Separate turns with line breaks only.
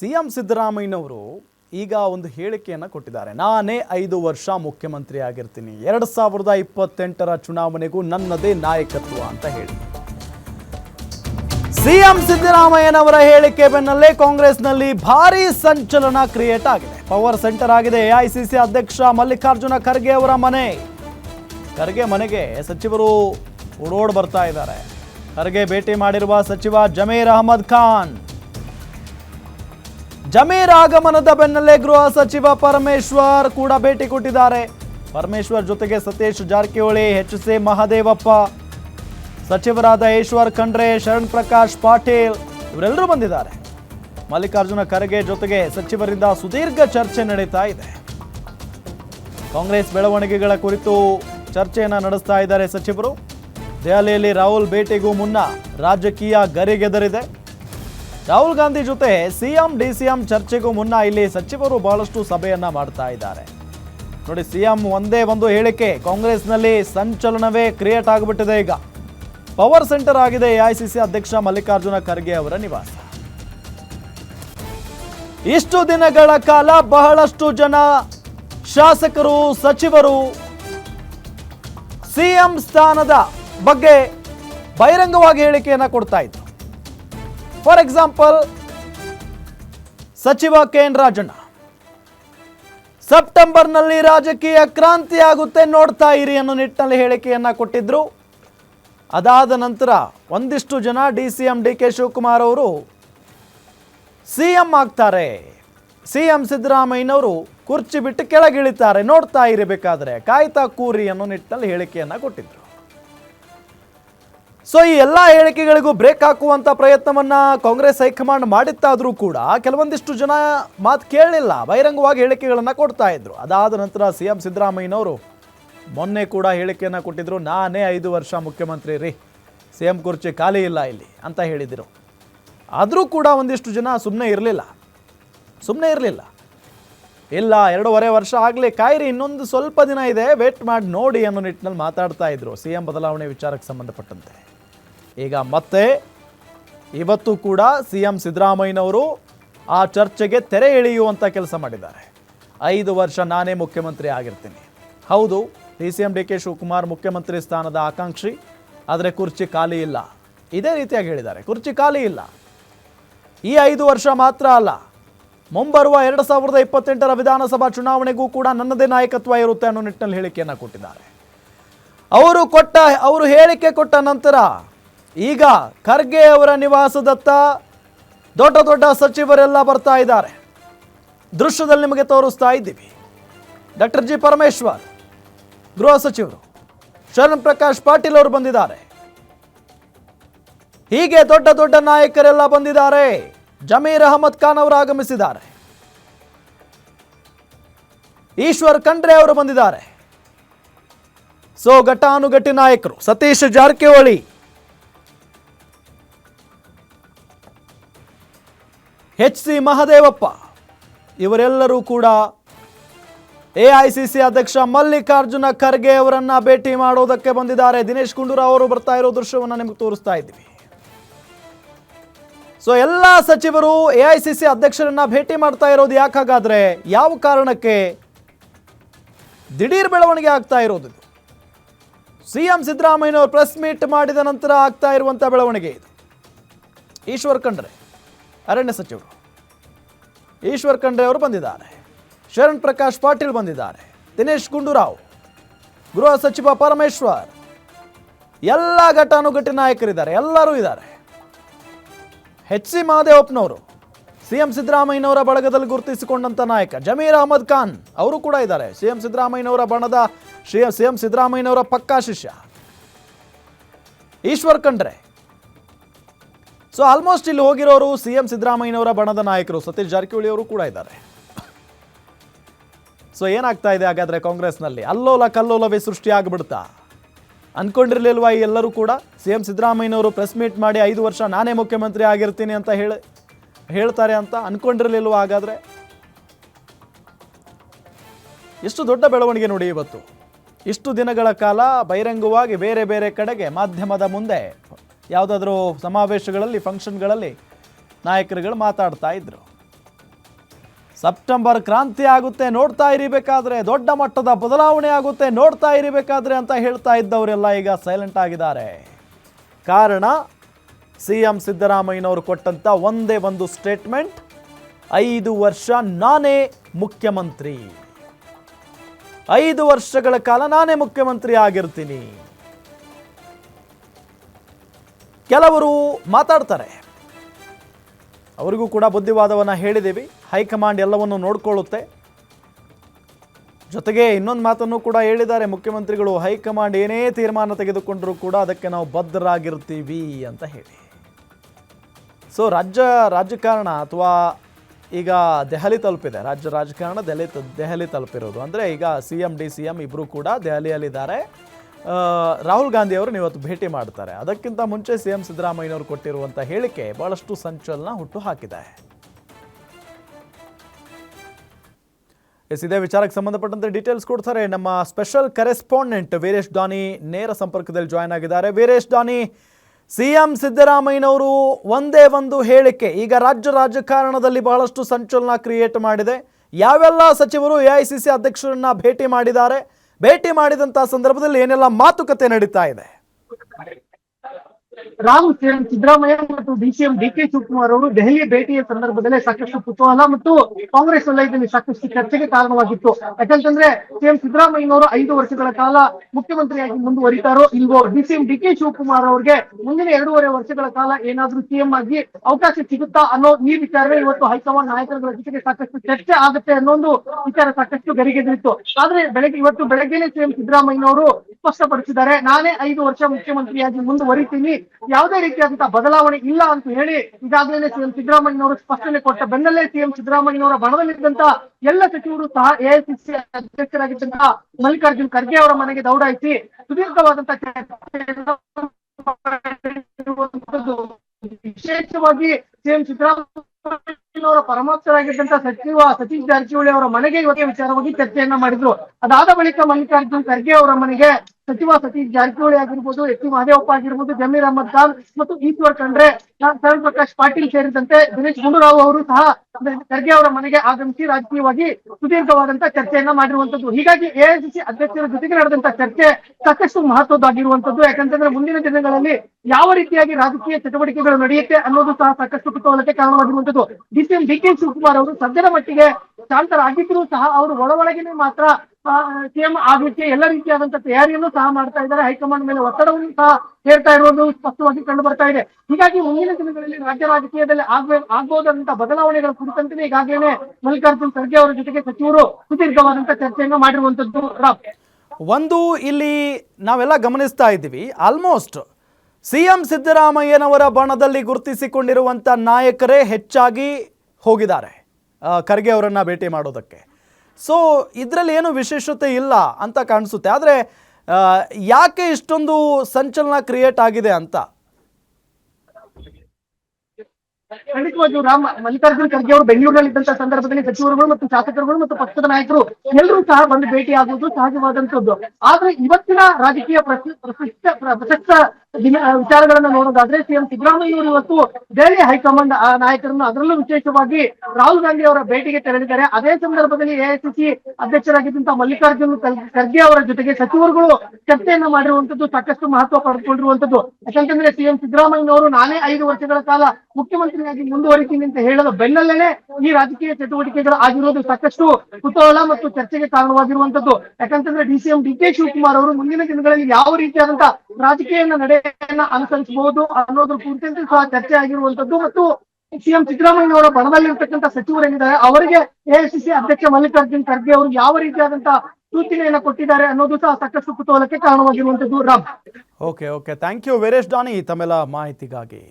C M ಸಿದ್ದರಾಮಯ್ಯನವರು ಈಗ ಒಂದು ಹೇಳಿಕೆಯನ್ನು ಕೊಟ್ಟಿದ್ದಾರೆ. ನಾನೇ ಐದು ವರ್ಷ ಮುಖ್ಯಮಂತ್ರಿ ಆಗಿರ್ತೀನಿ. ಎರಡು ಸಾವಿರದ ಇಪ್ಪತ್ತೆಂಟರ ಚುನಾವಣೆಗೂ ನನ್ನದೇ ನಾಯಕತ್ವ ಅಂತ ಹೇಳಿ. ಸಿಎಂ ಸಿದ್ದರಾಮಯ್ಯನವರ ಹೇಳಿಕೆ ಬೆನ್ನಲ್ಲೇ ಕಾಂಗ್ರೆಸ್ನಲ್ಲಿ ಭಾರೀ ಸಂಚಲನ ಕ್ರಿಯೇಟ್ ಆಗಿದೆ. ಪವರ್ ಸೆಂಟರ್ ಆಗಿದೆ. ಎಐಸಿಸಿ ಅಧ್ಯಕ್ಷ ಮಲ್ಲಿಕಾರ್ಜುನ ಖರ್ಗೆ ಅವರ ಮನೆ. ಖರ್ಗೆ ಮನೆಗೆ ಸಚಿವರು ಓಡೋಡ್ ಬರ್ತಾ ಇದ್ದಾರೆ. ಖರ್ಗೆ ಭೇಟಿ ಮಾಡಿರುವ ಸಚಿವ ಜಮೀರ್ ಅಹಮದ್ ಖಾನ್. ಜಮೀರ್ ಆಗಮನದ ಬೆನ್ನಲ್ಲೇ ಗೃಹ ಸಚಿವ ಪರಮೇಶ್ವರ್ ಕೂಡ ಭೇಟಿ ಕೊಟ್ಟಿದ್ದಾರೆ. ಪರಮೇಶ್ವರ್ ಜೊತೆಗೆ ಸತೀಶ್ ಜಾರಕಿಹೊಳಿ, ಎಚ್ ಸಿ ಮಹಾದೇವಪ್ಪ, ಸಚಿವರಾದ ಈಶ್ವರ್ ಖಂಡ್ರೆ, ಶರಣ್ ಪ್ರಕಾಶ್ ಪಾಟೀಲ್ ಇವರೆಲ್ಲರೂ ಬಂದಿದ್ದಾರೆ. ಮಲ್ಲಿಕಾರ್ಜುನ ಖರ್ಗೆ ಜೊತೆಗೆ ಸಚಿವರಿಂದ ಸುದೀರ್ಘ ಚರ್ಚೆ ನಡೀತಾ ಇದೆ. ಕಾಂಗ್ರೆಸ್ ಬೆಳವಣಿಗೆಗಳ ಕುರಿತು ಚರ್ಚೆಯನ್ನು ನಡೆಸ್ತಾ ಇದ್ದಾರೆ ಸಚಿವರು. ದೆಹಲಿಯಲ್ಲಿ ರಾಹುಲ್ ಭೇಟಿಗೂ ಮುನ್ನ ರಾಜಕೀಯ ಗರಿಗೆದರಿದೆ. ರಾಹುಲ್ ಗಾಂಧಿ ಜೊತೆ ಸಿಎಂ, ಡಿಸಿಎಂ ಚರ್ಚೆಗೂ ಮುನ್ನ ಇಲ್ಲಿ ಸಚಿವರು ಬಹಳಷ್ಟು ಸಭೆಯನ್ನ ಮಾಡ್ತಾ ಇದ್ದಾರೆ. ನೋಡಿ, ಸಿಎಂ ಒಂದೇ ಒಂದು ಹೇಳಿಕೆ, ಕಾಂಗ್ರೆಸ್ನಲ್ಲಿ ಸಂಚಲನವೇ ಕ್ರಿಯೇಟ್ ಆಗಿಬಿಟ್ಟಿದೆ ಈಗ. ಪವರ್ ಸೆಂಟರ್ ಆಗಿದೆ ಎಐಸಿಸಿ ಅಧ್ಯಕ್ಷ ಮಲ್ಲಿಕಾರ್ಜುನ ಖರ್ಗೆ ಅವರ ನಿವಾಸ. ಇಷ್ಟು ದಿನಗಳ ಕಾಲ ಬಹಳಷ್ಟು ಜನ ಶಾಸಕರು, ಸಚಿವರು ಸಿಎಂ ಸ್ಥಾನದ ಬಗ್ಗೆ ಬಹಿರಂಗವಾಗಿ ಹೇಳಿಕೆಯನ್ನ ಕೊಡ್ತಾ ಇದ್ರು. ಫಾರ್ ಎಕ್ಸಾಂಪಲ್ ಸಚಿವ ಕೆ ಎನ್ ರಾಜಣ್ಣ, ಸೆಪ್ಟೆಂಬರ್ನಲ್ಲಿ ರಾಜಕೀಯ ಕ್ರಾಂತಿ ಆಗುತ್ತೆ ನೋಡ್ತಾ ಇರಿ ಅನ್ನೋ ನಿಟ್ಟಿನಲ್ಲಿ ಹೇಳಿಕೆಯನ್ನ ಕೊಟ್ಟಿದ್ರು. ಅದಾದ ನಂತರ ಒಂದಿಷ್ಟು ಜನ D C M D K Shivakumar ಅವರು ಸಿ ಎಂ ಆಗ್ತಾರೆ. ಸಿ ಎಂ ಸಿದ್ದರಾಮಯ್ಯನವರು ಕುರ್ಚಿ ಬಿಟ್ಟು ಕೆಳಗಿಳಿತಾರೆ. ನೋಡ್ತಾ ಇರಬೇಕಾದ್ರೆ ಕಾಯ್ತಾ ಕೂರಿ ಅನ್ನೋ ನಿಟ್ಟಿನಲ್ಲಿ ಹೇಳಿಕೆಯನ್ನು ಕೊಟ್ಟಿದ್ರು. ಸೊ ಈ ಎಲ್ಲ ಹೇಳಿಕೆಗಳಿಗೂ ಬ್ರೇಕ್ ಹಾಕುವಂತ ಪ್ರಯತ್ನವನ್ನ ಕಾಂಗ್ರೆಸ್ ಹೈಕಮಾಂಡ್ ಮಾಡಿತ್ತಾದರೂ ಕೂಡ ಕೆಲವೊಂದಿಷ್ಟು ಜನ ಮಾತು ಕೇಳಲಿಲ್ಲ ಬಹಿರಂಗವಾಗಿ ಹೇಳಿಕೆಗಳನ್ನು ಕೊಡ್ತಾ ಇದ್ರು. ಅದಾದ ನಂತರ ಸಿ ಎಂ ಸಿದ್ದರಾಮಯ್ಯನವರು ಮೊನ್ನೆ ಕೂಡ ಹೇಳಿಕೆಯನ್ನು ಕೊಟ್ಟಿದ್ರು, ನಾನೇ ಐದು ವರ್ಷ ಮುಖ್ಯಮಂತ್ರಿ ರೀ ಸಿ ಎಂ ಕುರ್ಚಿ ಖಾಲಿ ಇಲ್ಲ ಇಲ್ಲಿ ಅಂತ ಹೇಳಿದ್ರು. ಆದರೂ ಕೂಡ ಒಂದಿಷ್ಟು ಜನ ಸುಮ್ಮನೆ ಇರಲಿಲ್ಲ ಸುಮ್ಮನೆ ಇರಲಿಲ್ಲ. ಇಲ್ಲ, ಎರಡೂವರೆ ವರ್ಷ ಆಗಲಿ, ಕಾಯಿರಿ, ಇನ್ನೊಂದು ಸ್ವಲ್ಪ ದಿನ ಇದೆ ವೇಟ್ ಮಾಡಿ ನೋಡಿ ಅನ್ನೋ ನಿಟ್ಟಿನಲ್ಲಿ ಮಾತಾಡ್ತಾ ಇದ್ರು. ಸಿ ಎಂ ಬದಲಾವಣೆ ವಿಚಾರಕ್ಕೆ ಸಂಬಂಧಪಟ್ಟಂತೆ. ಈಗ ಮತ್ತೆ ಇವತ್ತು ಕೂಡ ಸಿ ಎಂ ಸಿದ್ದರಾಮಯ್ಯನವರು ಆ ಚರ್ಚೆಗೆ ತೆರೆ ಎಳೆಯುವಂಥ ಕೆಲಸ ಮಾಡಿದ್ದಾರೆ. ಐದು ವರ್ಷ ನಾನೇ ಮುಖ್ಯಮಂತ್ರಿ ಆಗಿರ್ತೀನಿ. ಹೌದು D C M D K Shivakumar ಮುಖ್ಯಮಂತ್ರಿ ಸ್ಥಾನದ ಆಕಾಂಕ್ಷಿ, ಆದರೆ ಕುರ್ಚಿ ಖಾಲಿ ಇಲ್ಲ. ಇದೇ ರೀತಿಯಾಗಿ ಹೇಳಿದ್ದಾರೆ, ಕುರ್ಚಿ ಖಾಲಿ ಇಲ್ಲ. ಈ ಐದು ವರ್ಷ ಮಾತ್ರ ಅಲ್ಲ, ಮುಂಬರುವ ಎರಡು ಸಾವಿರದ ಇಪ್ಪತ್ತೆಂಟರ ವಿಧಾನಸಭಾ ಚುನಾವಣೆಗೂ ಕೂಡ ನನ್ನದೇ ನಾಯಕತ್ವ ಇರುತ್ತೆ ಅನ್ನೋ ನಿಟ್ಟಿನಲ್ಲಿ ಹೇಳಿಕೆಯನ್ನು ಕೊಟ್ಟಿದ್ದಾರೆ. ಅವರು ಕೊಟ್ಟ, ಅವರು ಹೇಳಿಕೆ ಕೊಟ್ಟ ನಂತರ ಈಗ ಖರ್ಗೆ ಅವರ ನಿವಾಸದತ್ತ ದೊಡ್ಡ ದೊಡ್ಡ ಸಚಿವರೆಲ್ಲ ಬರ್ತಾ ಇದ್ದಾರೆ. ದೃಶ್ಯದಲ್ಲಿ ನಿಮಗೆ ತೋರಿಸ್ತಾ ಇದ್ದೀವಿ. ಡಾಕ್ಟರ್ ಜಿ ಪರಮೇಶ್ವರ್, ಗೃಹ ಸಚಿವರು ಶರಣ್ ಪ್ರಕಾಶ್ ಪಾಟೀಲ್ ಅವರು ಬಂದಿದ್ದಾರೆ. ಹೀಗೆ ದೊಡ್ಡ ದೊಡ್ಡ ನಾಯಕರೆಲ್ಲ ಬಂದಿದ್ದಾರೆ. ಜಮೀರ್ ಅಹಮದ್ ಖಾನ್ ಅವರು ಆಗಮಿಸಿದ್ದಾರೆ. ಈಶ್ವರ್ ಖಂಡ್ರೆ ಅವರು ಬಂದಿದ್ದಾರೆ. ಸೊ, ಘಟಾನುಘಟಿ ನಾಯಕರು ಸತೀಶ್ ಜಾರಕಿಹೊಳಿ ಎಚ್ ಸಿ ಮಹದೇವಪ್ಪ. ಇವರೆಲ್ಲರೂ ಕೂಡ ಎ ಐ ಸಿ ಸಿ ಅಧ್ಯಕ್ಷ ಮಲ್ಲಿಕಾರ್ಜುನ ಖರ್ಗೆ ಅವರನ್ನ ಭೇಟಿ ಮಾಡೋದಕ್ಕೆ ಬಂದಿದ್ದಾರೆ. ದಿನೇಶ್ ಗುಂಡೂರಾವ್ ಅವರು ಬರ್ತಾ ಇರೋ ದೃಶ್ಯವನ್ನು ನಿಮ್ಗೆ ತೋರಿಸ್ತಾ ಇದ್ದೀವಿ. ಸೊ ಎಲ್ಲ ಸಚಿವರು ಎ ಐ ಸಿ ಸಿ ಅಧ್ಯಕ್ಷರನ್ನ ಭೇಟಿ ಮಾಡ್ತಾ ಇರೋದು ಯಾಕಾಗಾದ್ರೆ ಯಾವ ಕಾರಣಕ್ಕೆ ದಿಢೀರ್ ಬೆಳವಣಿಗೆ ಆಗ್ತಾ ಇರೋದು ಇದು. ಸಿ ಎಂ ಸಿದ್ದರಾಮಯ್ಯನವರು ಪ್ರೆಸ್ ಮೀಟ್ ಮಾಡಿದ ನಂತರ ಆಗ್ತಾ ಇರುವಂತಹ ಬೆಳವಣಿಗೆ ಇದು. ಈಶ್ವರ್ ಖಂಡ್ರೆ. ಅರಣ್ಯ ಸಚಿವರು. ಈಶ್ವರ್ ಖಂಡ್ರೆ ಅವರು ಬಂದಿದ್ದಾರೆ. ಶರಣ್ ಪ್ರಕಾಶ್ ಪಾಟೀಲ್ ಬಂದಿದ್ದಾರೆ. ದಿನೇಶ್ ಗುಂಡೂರಾವ್. ಗೃಹ ಸಚಿವ ಪರಮೇಶ್ವರ್. ಎಲ್ಲ ಘಟಾನುಘಟಿ ನಾಯಕರಿದ್ದಾರೆ. ಎಲ್ಲರೂ ಇದ್ದಾರೆ. ಎಚ್ ಸಿ ಮಹದೇವಪ್ಪನವರು ಸಿ ಎಂ ಸಿದ್ದರಾಮಯ್ಯನವರ ಬಳಗದಲ್ಲಿ ಗುರುತಿಸಿಕೊಂಡಂತ ನಾಯಕ ಜಮೀರ್ ಅಹಮದ್ ಖಾನ್ ಅವರು ಕೂಡ ಇದ್ದಾರೆ. ಸಿ ಎಂ ಸಿದ್ದರಾಮಯ್ಯನವರ ಬಣದ ಶ್ರೀ ಸಿ ಎಂ ಸಿದ್ದರಾಮಯ್ಯನವರ ಪಕ್ಕಾ ಶಿಷ್ಯ. ಈಶ್ವರ್ ಖಂಡ್ರೆ. ಸೊ ಆಲ್ಮೋಸ್ಟ್ ಇಲ್ಲಿ ಹೋಗಿರೋರು ಸಿ ಎಂ ಸಿದ್ದರಾಮಯ್ಯನವರ ಬಣದ ನಾಯಕರು. ಸತೀಶ್ ಜಾರಕಿಹೊಳಿ ಅವರು ಕೂಡ ಇದ್ದಾರೆ. ಸೊ ಏನಾಗ್ತಾ ಇದೆ ಹಾಗಾದ್ರೆ ಕಾಂಗ್ರೆಸ್ನಲ್ಲಿ? ಅಲ್ಲೋಲ ಕಲ್ಲೋಲವೇ ಸೃಷ್ಟಿ ಆಗ್ಬಿಡ್ತಾ? ಅನ್ಕೊಂಡಿರ್ಲಿಲ್ವಾ ಈ ಎಲ್ಲರೂ ಕೂಡ? ಸಿ ಎಂ ಸಿದ್ದರಾಮಯ್ಯನವರು ಪ್ರೆಸ್ ಮೀಟ್ ಮಾಡಿ ಐದು ವರ್ಷ ನಾನೇ ಮುಖ್ಯಮಂತ್ರಿ ಆಗಿರ್ತೀನಿ ಅಂತ ಹೇಳಿ, ಹೇಳ್ತಾರೆ ಅಂತ ಅನ್ಕೊಂಡಿರ್ಲಿಲ್ವಾ ಹಾಗಾದ್ರೆ? ಎಷ್ಟು ದೊಡ್ಡ ಬೆಳವಣಿಗೆ ನೋಡಿ ಇವತ್ತು. ಇಷ್ಟು ದಿನಗಳ ಕಾಲ ಬಹಿರಂಗವಾಗಿ ಬೇರೆ ಬೇರೆ ಕಡೆಗೆ ಮಾಧ್ಯಮದ ಮುಂದೆ ಯಾವುದಾದ್ರೂ ಸಮಾವೇಶಗಳಲ್ಲಿ ಫಂಕ್ಷನ್ಗಳಲ್ಲಿ ನಾಯಕರುಗಳು ಮಾತಾಡ್ತಾ ಇದ್ರು. ಸೆಪ್ಟೆಂಬರ್ ಕ್ರಾಂತಿ ಆಗುತ್ತೆ, ನೋಡ್ತಾ ಇರಬೇಕಾದ್ರೆ, ದೊಡ್ಡ ಮಟ್ಟದ ಬದಲಾವಣೆ ಆಗುತ್ತೆ, ನೋಡ್ತಾ ಇರಬೇಕಾದ್ರೆ ಅಂತ ಹೇಳ್ತಾ ಇದ್ದವರೆಲ್ಲ ಈಗ ಸೈಲೆಂಟ್ ಆಗಿದ್ದಾರೆ. ಕಾರಣ, ಸಿ ಎಂ ಸಿದ್ದರಾಮಯ್ಯನವರು ಕೊಟ್ಟಂತ ಒಂದೇ ಒಂದು ಸ್ಟೇಟ್ಮೆಂಟ್ ಐದು ವರ್ಷ ನಾನೇ ಮುಖ್ಯಮಂತ್ರಿ. ಐದು ವರ್ಷಗಳ ಕಾಲ ನಾನೇ ಮುಖ್ಯಮಂತ್ರಿ ಆಗಿರ್ತೀನಿ. ಕೆಲವರು ಮಾತಾಡ್ತಾರೆ. ಅವರಿಗೂ ಕೂಡ ಬುದ್ಧಿವಾದವನ್ನು ಹೇಳಿದ್ದೀವಿ. ಹೈಕಮಾಂಡ್ ಎಲ್ಲವನ್ನು ನೋಡಿಕೊಳ್ಳುತ್ತೆ. ಜೊತೆಗೆ ಇನ್ನೊಂದು ಮಾತನ್ನು ಕೂಡ ಹೇಳಿದ್ದಾರೆ. ಮುಖ್ಯಮಂತ್ರಿಗಳು ಹೈಕಮಾಂಡ್ ಏನೇ ತೀರ್ಮಾನ ತೆಗೆದುಕೊಂಡರೂ ಕೂಡ ಅದಕ್ಕೆ ನಾವು ಬದ್ಧರಾಗಿರ್ತೀವಿ ಅಂತ ಹೇಳಿ. ಸೊ ರಾಜ್ಯ ರಾಜಕಾರಣ ಅಥವಾ ಈಗ ದೆಹಲಿ ತಲುಪಿದೆ. ರಾಜ್ಯ ರಾಜಕಾರಣ ದೆಹಲಿ ದೆಹಲಿ ತಲುಪಿರೋದು. ಅಂದರೆ ಈಗ C M D, C M ಇಬ್ಬರು ಕೂಡ ದೆಹಲಿಯಲ್ಲಿದ್ದಾರೆ. ರಾಹುಲ್ ಗಾಂಧಿ ಅವರು ಇವತ್ತು ಭೇಟಿ ಮಾಡ್ತಾರೆ. ಅದಕ್ಕಿಂತ ಮುಂಚೆ ಸಿ ಎಂ ಸಿದ್ದರಾಮಯ್ಯನವರು ಕೊಟ್ಟಿರುವಂಥ ಹೇಳಿಕೆ ಬಹಳಷ್ಟು ಸಂಚಲನ ಹುಟ್ಟು ಹಾಕಿದೆ. ಎಸ್, ಇದೇ ವಿಚಾರಕ್ಕೆ ಸಂಬಂಧಪಟ್ಟಂತೆ ಡೀಟೇಲ್ಸ್ ಕೊಡ್ತಾರೆ. ನಮ್ಮ ಸ್ಪೆಷಲ್ ಕರೆಸ್ಪಾಂಡೆಂಟ್ ವೀರೇಶ್ ಡಾನಿ ನೇರ ಸಂಪರ್ಕದಲ್ಲಿ ಜಾಯ್ನ್ ಆಗಿದ್ದಾರೆ. ವೀರೇಶ್ ಡಾನಿ ಸಿಎಂ ಸಿದ್ದರಾಮಯ್ಯನವರು ಒಂದೇ ಒಂದು ಹೇಳಿಕೆ. ಈಗ ರಾಜ್ಯ ರಾಜಕಾರಣದಲ್ಲಿ ಬಹಳಷ್ಟು ಸಂಚಲನ ಕ್ರಿಯೇಟ್ ಮಾಡಿದೆ. ಯಾವೆಲ್ಲ ಸಚಿವರು ಎ ಸಿ ಸಿ ಅಧ್ಯಕ್ಷರನ್ನ ಭೇಟಿ ಮಾಡಿದ್ದಾರೆ? ಭೇಟಿ ಮಾಡಿದಂತಹ ಸಂದರ್ಭದಲ್ಲಿ ಏನೆಲ್ಲ ಮಾತುಕತೆ ನಡೀತಾ ಇದೆ?
ಸಿಎಂ ಸಿದ್ದರಾಮಯ್ಯ ಮತ್ತು ಡಿಸಿಎಂ ಡಿ ಕೆ ಶಿವಕುಮಾರ್ ಅವರು ದೆಹಲಿ ಭೇಟಿಯ ಸಂದರ್ಭದಲ್ಲಿ ಸಾಕಷ್ಟು ಕುತೂಹಲ ಮತ್ತು ಕಾಂಗ್ರೆಸ್ ವಲಯದಲ್ಲಿ ಸಾಕಷ್ಟು ಚರ್ಚೆಗೆ ಕಾರಣವಾಗಿತ್ತು. ಯಾಕಂತಂದ್ರೆ ಸಿಎಂ ಸಿದ್ದರಾಮಯ್ಯನವರು ಐದು ವರ್ಷಗಳ ಕಾಲ ಮುಖ್ಯಮಂತ್ರಿಯಾಗಿ ಮುಂದುವರಿತಾರೋ ಇಲ್ವೋ ಡಿಸಿಎಂ ಡಿ ಕೆ ಶಿವಕುಮಾರ್ ಅವರಿಗೆ ಮುಂದಿನ ಎರಡೂವರೆ ವರ್ಷಗಳ ಕಾಲ ಏನಾದ್ರೂ ಸಿಎಂ ಆಗಿ ಅವಕಾಶ ಸಿಗುತ್ತಾ ಅನ್ನೋ ಈ ವಿಚಾರವೇ ಇವತ್ತು ಹೈಕಮಾಂಡ್ ನಾಯಕರುಗಳ ಜೊತೆಗೆ ಸಾಕಷ್ಟು ಚರ್ಚೆ ಆಗುತ್ತೆ ಅನ್ನೋ ಒಂದು ವಿಚಾರ ಸಾಕಷ್ಟು ಗರಿಗೆದಿತ್ತು ಆದ್ರೆ ಬೆಳಗ್ಗೆ ಇವತ್ತು ಬೆಳಗ್ಗೆನೆ ಸಿಎಂ ಸಿದ್ದರಾಮಯ್ಯನವರು ಸ್ಪಷ್ಟಪಡಿಸಿದ್ದಾರೆ. ನಾನೇ ಐದು ವರ್ಷ ಮುಖ್ಯಮಂತ್ರಿಯಾಗಿ ಮುಂದುವರಿತೀನಿ. ಯಾವುದೇ ರೀತಿಯಾದಂತಹ ಬದಲಾವಣೆ ಇಲ್ಲ ಅಂತ ಹೇಳಿ ಈಗಾಗಲೇ ಸಿಎಂ ಸಿದ್ದರಾಮಯ್ಯನವರು ಸ್ಪಷ್ಟನೆ ಕೊಟ್ಟ ಬೆನ್ನಲ್ಲೇ ಸಿಎಂ ಸಿದ್ದರಾಮಯ್ಯನವರ ಬಣದಲ್ಲಿದ್ದಂತಹ ಎಲ್ಲ ಸಚಿವರು ಸಹ ಎಐಸಿಸಿ ಅಧ್ಯಕ್ಷರಾಗಿದ್ದಂತಹ ಮಲ್ಲಿಕಾರ್ಜುನ್ ಖರ್ಗೆ ಅವರ ಮನೆಗೆ ದೌಡಾಯಿಸಿ ಸುದೀರ್ಘವಾದಂತಹ. ವಿಶೇಷವಾಗಿ ಸಿಎಂ ಸಿದ್ದರಾಮಯ್ಯನವರ ಪರಮಾಪ್ತರಾಗಿದ್ದಂತಹ ಸಚಿವ ಸತೀಶ್ ಜಾರಕಿಹೊಳಿ ಅವರ ಮನೆಗೆ ಇವತ್ತೇ ವಿಚಾರವಾಗಿ ಚರ್ಚೆಯನ್ನ ಮಾಡಿದ್ರು. ಅದಾದ ಬಳಿಕ ಮಲ್ಲಿಕಾರ್ಜುನ್ ಖರ್ಗೆ ಅವರ ಮನೆಗೆ ಸಚಿವ ಸತೀಶ್ ಜಾರಕಿಹೊಳಿ ಆಗಿರ್ಬೋದು, ಎಚ್ ಡಿ ಮಹದೇವಪ್ಪ ಆಗಿರ್ಬೋದು, ಜಮೀರ್ ಅಹಮದ್ ಖಾನ್ ಮತ್ತು ಈಶ್ವರ್ ಖಂಡ್ರೆ ಶರಣ್ ಪ್ರಕಾಶ್ ಪಾಟೀಲ್ ಸೇರಿದಂತೆ ದಿನೇಶ್ ಗುಂಡೂರಾವ್ ಅವರು ಸಹ ಖರ್ಗೆ ಅವರ ಮನೆಗೆ ಆಗಮಿಸಿ ರಾಜಕೀಯವಾಗಿ ಸುದೀರ್ಘವಾದಂತ ಚರ್ಚೆಯನ್ನ ಮಾಡಿರುವಂತದ್ದು. ಹೀಗಾಗಿ ಎಐಸಿಸಿ ಅಧ್ಯಕ್ಷರ ಜೊತೆಗೆ ನಡೆದಂತ ಚರ್ಚೆ ಸಾಕಷ್ಟು ಮಹತ್ವದ್ದಾಗಿರುವಂತದ್ದು. ಯಾಕಂತಂದ್ರೆ ಮುಂದಿನ ದಿನಗಳಲ್ಲಿ ಯಾವ ರೀತಿಯಾಗಿ ರಾಜಕೀಯ ಚಟುವಟಿಕೆಗಳು ನಡೆಯುತ್ತೆ ಅನ್ನೋದು ಸಹ ಸಾಕಷ್ಟು ಕುತೂಹಲಕ್ಕೆ ಕಾರಣವಾಗಿರುವಂತದ್ದು. ಎಂ ಡಿ ಕೆ ಶಿವಕುಮಾರ್ ಅವರು ಸದ್ಯದ ಮಟ್ಟಿಗೆ ಶಾಂತರಾಗಿದ್ರು ಸಹ ಅವರು ಒಳ ಒಳಗೇನೆ ಮಾತ್ರ ಸಿಎಂ ಆಗ್ಲಿಕ್ಕೆ ಎಲ್ಲ ರೀತಿಯಾದಂತಹ ತಯಾರಿಯನ್ನು ಸಹ ಮಾಡ್ತಾ ಇದ್ದಾರೆ. ಹೈಕಮಾಂಡ್ ಮೇಲೆ ಒತ್ತಡವನ್ನು ಸಹ ಹೇರ್ತಾ ಇರುವುದು ಸ್ಪಷ್ಟವಾಗಿ ಕಂಡು ಬರ್ತಾ ಇದೆ. ಹೀಗಾಗಿ ಮುಂದಿನ ದಿನಗಳಲ್ಲಿ ರಾಜ್ಯ ರಾಜಕೀಯದಲ್ಲಿ ಆಗ್ಬೇ ಆಗ್ಬಹುದಾದಂತಹ ಬದಲಾವಣೆಗಳ ಕುರಿತಂತೆ ಈಗಾಗಲೇ ಮಲ್ಲಿಕಾರ್ಜುನ್ ಖರ್ಗೆ ಅವರ ಜೊತೆಗೆ ಸಚಿವರು ಸುದೀರ್ಘವಾದಂತಹ ಚರ್ಚೆಯನ್ನು ಮಾಡಿರುವಂತದ್ದು
ಒಂದು ಇಲ್ಲಿ ನಾವೆಲ್ಲ ಗಮನಿಸ್ತಾ ಇದ್ದೀವಿ. ಆಲ್ಮೋಸ್ಟ್ ಸಿ ಎಂ ಸಿದ್ದರಾಮಯ್ಯನವರ ಬಣದಲ್ಲಿ ಗುರುತಿಸಿಕೊಂಡಿರುವಂಥ ನಾಯಕರೇ ಹೆಚ್ಚಾಗಿ ಹೋಗಿದ್ದಾರೆ. ಖರ್ಗೆ ಅವರನ್ನು ಭೇಟಿ ಮಾಡೋದಕ್ಕೆ. ಸೊ ಇದರಲ್ಲಿ ಏನು ವಿಶೇಷತೆ ಇಲ್ಲ ಅಂತ ಕಾಣಿಸುತ್ತೆ. ಆದರೆ ಯಾಕೆ ಇಷ್ಟೊಂದು ಸಂಚಲನ ಕ್ರಿಯೇಟ್ ಆಗಿದೆ ಅಂತ?
ಖಂಡಿತವಾಗಿಯೂ ರಾಮ್, ಮಲ್ಲಿಕಾರ್ಜುನ ಖರ್ಗೆ ಅವರು ಬೆಂಗಳೂರಿನಲ್ಲಿ ಇದ್ದಂತಹ ಸಂದರ್ಭದಲ್ಲಿ ಸಚಿವರುಗಳು ಮತ್ತು ಶಾಸಕರುಗಳು ಮತ್ತು ಪಕ್ಷದ ನಾಯಕರು ಎಲ್ಲರೂ ಸಹ ಬಂದು ಭೇಟಿ ಆಗುವುದು ಸಹಜವಾದಂತದ್ದು ಆದ್ರೆ ಇವತ್ತಿನ ರಾಜಕೀಯ ಪ್ರಸಿ- ಪ್ರಸಿದ್ಧ ಪ್ರ- ಪ್ರಸಕ್ತ ವಿಚಾರಗಳನ್ನ ನೋಡೋದಾದ್ರೆ ಸಿಎಂ ಸಿದ್ದರಾಮಯ್ಯವರು ಇವತ್ತು ದೆಹಲಿ ಹೈಕಮಾಂಡ್ ನಾಯಕರನ್ನು ಅದರಲ್ಲೂ ವಿಶೇಷವಾಗಿ ರಾಹುಲ್ ಗಾಂಧಿ ಅವರ ಭೇಟಿಗೆ ತೆರಳಿದ್ದಾರೆ. ಅದೇ ಸಂದರ್ಭದಲ್ಲಿ ಎಐಸಿಸಿ ಅಧ್ಯಕ್ಷರಾಗಿದ್ದಂತಹ ಮಲ್ಲಿಕಾರ್ಜುನ್ ಖರ್- ಖರ್ಗೆ ಅವರ ಜೊತೆಗೆ ಸಚಿವರುಗಳು ಚರ್ಚೆಯನ್ನ ಮಾಡಿರುವಂತದ್ದು ಸಾಕಷ್ಟು ಮಹತ್ವ ಪಡೆದುಕೊಂಡಿರುವಂತದ್ದು. ಯಾಕಂತಂದ್ರೆ ಸಿಎಂ ಸಿದ್ದರಾಮಯ್ಯನವರು ನಾನೇ ಐದು ವರ್ಷಗಳ ಕಾಲ ಮುಖ್ಯಮಂತ್ರಿಯಾಗಿ ಮುಂದುವರಿತೀನಿ ಅಂತ ಹೇಳಲು ಬೆನ್ನಲ್ಲೇ ಈ ರಾಜಕೀಯ ಚಟುವಟಿಕೆಗಳು ಆಗಿರೋದು ಸಾಕಷ್ಟು ಕುತೂಹಲ ಮತ್ತು ಚರ್ಚೆಗೆ ಕಾರಣವಾಗಿರುವಂತದ್ದು. ಯಾಕಂತಂದ್ರೆ ಡಿಸಿಎಂ ಡಿ ಕೆ ಶಿವಕುಮಾರ್ ಅವರು ಮುಂದಿನ ದಿನಗಳಲ್ಲಿ ಯಾವ ರೀತಿಯಾದಂತಹ ರಾಜಕೀಯ ನಡೆಯನ್ನ ಅನುಸರಿಸಬಹುದು ಅನ್ನೋದ್ರ ಕುರಿತಂತೆ ಸಹ ಚರ್ಚೆ ಆಗಿರುವಂತದ್ದು ಮತ್ತು ಸಿಎಂ ಸಿದ್ದರಾಮಯ್ಯನವರ ಬಣದಲ್ಲಿರ್ತಕ್ಕಂಥ ಸಚಿವರೇನಿದ್ದಾರೆ ಅವರಿಗೆ ಎಐಸಿಸಿ ಅಧ್ಯಕ್ಷ ಮಲ್ಲಿಕಾರ್ಜುನ್ ಖರ್ಗೆ ಅವರು ಯಾವ ರೀತಿಯಾದಂತಹ ಸೂಚನೆಯನ್ನ ಕೊಟ್ಟಿದ್ದಾರೆ ಅನ್ನೋದು ಸಹ ಸಾಕಷ್ಟು ಕುತೂಹಲಕ್ಕೆ ಕಾರಣವಾಗಿರುವಂತದ್ದು Ram.
Okay okay thank you Veeresh Dani ತಮ್ಮೆಲ್ಲ ಮಾಹಿತಿಗಾಗಿ.